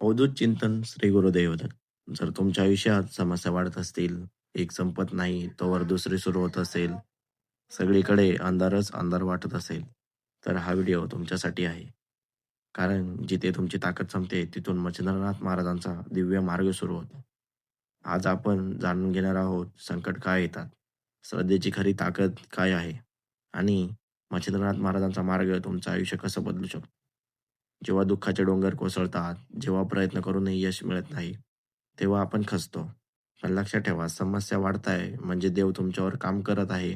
अवधूत चिंतन श्री गुरुदेव जर तुमच्या आयुष्यात समस्या वाढत असतील, एक संपत नाही तोवर दुसरी सुरू होत असेल, सगळीकडे अंधारच अंधार वाटत असेल, तर हा व्हिडिओ तुमच्यासाठी आहे. कारण जिथे तुमची ताकद संपते तिथून मच्छिंद्रनाथ महाराजांचा दिव्य मार्ग सुरू होतो. आज आपण जाणून घेणार आहोत संकट काय येतात, श्रद्धेची खरी ताकद काय आहे आणि मच्छिंद्रनाथ महाराजांचा मार्ग तुमचं आयुष्य कसं बदलू शकतो. जेव्हा दुःखाचे डोंगर कोसळतात, जेव्हा प्रयत्न करूनही यश मिळत नाही, तेव्हा आपण खचतो. पण लक्षात ठेवा, समस्या वाढताय म्हणजे देव तुमच्यावर काम करत आहे.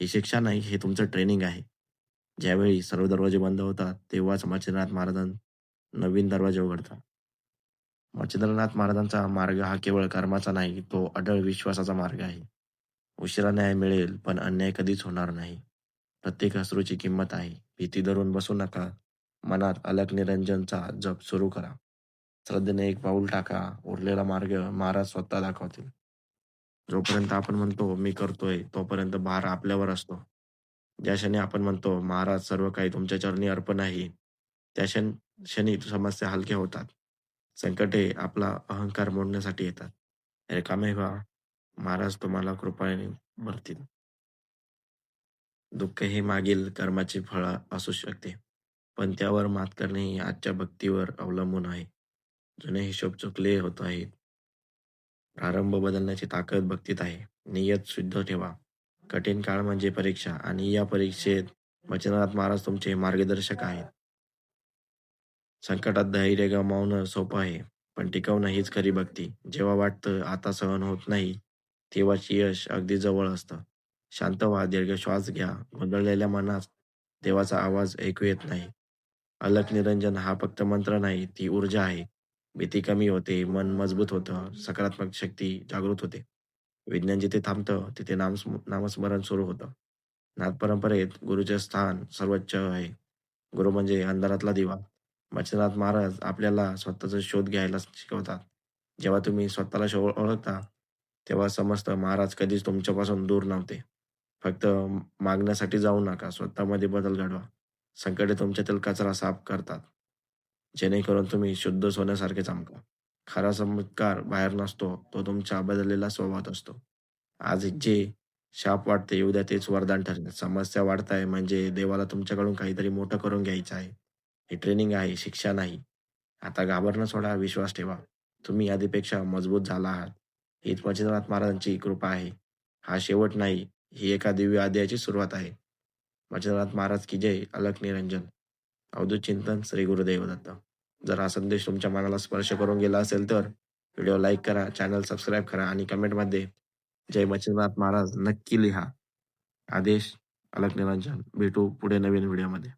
ही शिक्षा नाही, हे तुमचं ट्रेनिंग आहे. ज्यावेळी सर्व दरवाजे बंद होतात, तेव्हाच मच्छिंद्रनाथ महाराज नवीन दरवाजे उघडतात. मच्छिंद्रनाथ महाराजांचा मार्ग हा केवळ कर्माचा नाही, तो अडळ विश्वासाचा मार्ग आहे. उशिरा न्याय मिळेल, पण अन्याय कधीच होणार नाही. प्रत्येक अश्रूची किंमत आहे. भीती धरून बसू नका. मनात अलग निरंजनचा जप सुरू करा. श्रद्धेने एक पाऊल टाका. उरलेला मार्ग महाराज स्वतः दाखवतील. जोपर्यंत आपण म्हणतो मी करतोय, तोपर्यंत भार आपल्यावर असतो. ज्या क्षणी आपण म्हणतो महाराज सर्व काही तुमच्या चरणी अर्पण आहे, त्या क्षण क्षणी समस्या हलक्या होतात. संकटे आपला अहंकार मोडण्यासाठी येतात. रिकामे व्हा, महाराज तुम्हाला कृपाने भरतील. दुःख हे मागील कर्माचे फळ असू शकते, पण त्यावर मात करणे हे आजच्या भक्तीवर अवलंबून आहे. जुने हिशोब चुकले होत आहेत. प्रारंभ बदलण्याची ताकद भक्तीत आहे. नियत शुद्ध ठेवा. कठीण काळ म्हणजे परीक्षा आणि या परीक्षेत वचनात महाराज तुमचे मार्गदर्शक आहेत. संकटात धैर्य गमावणं सोपं आहे, पण टिकवणं हीच खरी भक्ती. जेव्हा वाटतं आता सहन होत नाही, तेव्हाच यश अगदी जवळ असतं. शांत व्हा, दीर्घ श्वास घ्या. गोंधळलेल्या मनात देवाचा आवाज ऐकू येत नाही. अलक निरंजन हा फक्त मंत्र नाही, ती ऊर्जा आहे. भीती कमी होते, मन मजबूत होतं, सकारात्मक शक्ती जागृत होते. विज्ञान जिथे थांबतं, तिथे नाम नामस्मरण सुरू होतं. नाथ परंपरेत गुरुचे स्थान सर्वोच्च आहे. गुरु म्हणजे अंधारातला दिवा. मच्छनाथ महाराज आपल्याला स्वतःचा शोध घ्यायला शिकवतात. जेव्हा तुम्ही स्वतःला शो ओळखता, तेव्हा समजतं महाराज कधीच तुमच्यापासून दूर नव्हते. फक्त मागण्यासाठी जाऊ नका, स्वतःमध्ये बदल घडवा. संकटे तुमच्यातील कचरा साफ करतात, जेणेकरून तुम्ही शुद्ध सोन्यासारखे चमका. खरा चमत्कार बाहेर नसतो, तो तुमच्या बदललेला स्वभावात असतो. आज जे शाप वाटते, उद्या तेच वरदान ठरेल. समस्या वाढताय म्हणजे देवाला तुमच्याकडून काहीतरी मोठं करून घ्यायचं आहे. हे ट्रेनिंग आहे, शिक्षा नाही. आता घाबरणं सोडा, विश्वास ठेवा. तुम्ही आधीपेक्षा मजबूत झाला आहात. हीच मच्छिंद्रनाथ महाराजांची कृपा आहे. हा शेवट नाही, ही एका दिव्य आद्याची सुरुवात आहे. मच्छिंद्रनाथ महाराज की जय. अलक निरंजन. अवधूत चिंतन श्री गुरुदेव दत्त. जर हा संदेश तुमच्या मनाला स्पर्श करून गेला असेल तर व्हिडिओ लाईक करा, चॅनल सबस्क्राईब करा आणि कमेंटमध्ये जय मच्छिंद्रनाथ महाराज नक्की लिहा. आदेश अलक निरंजन. भेटू पुढे नवीन व्हिडिओमध्ये.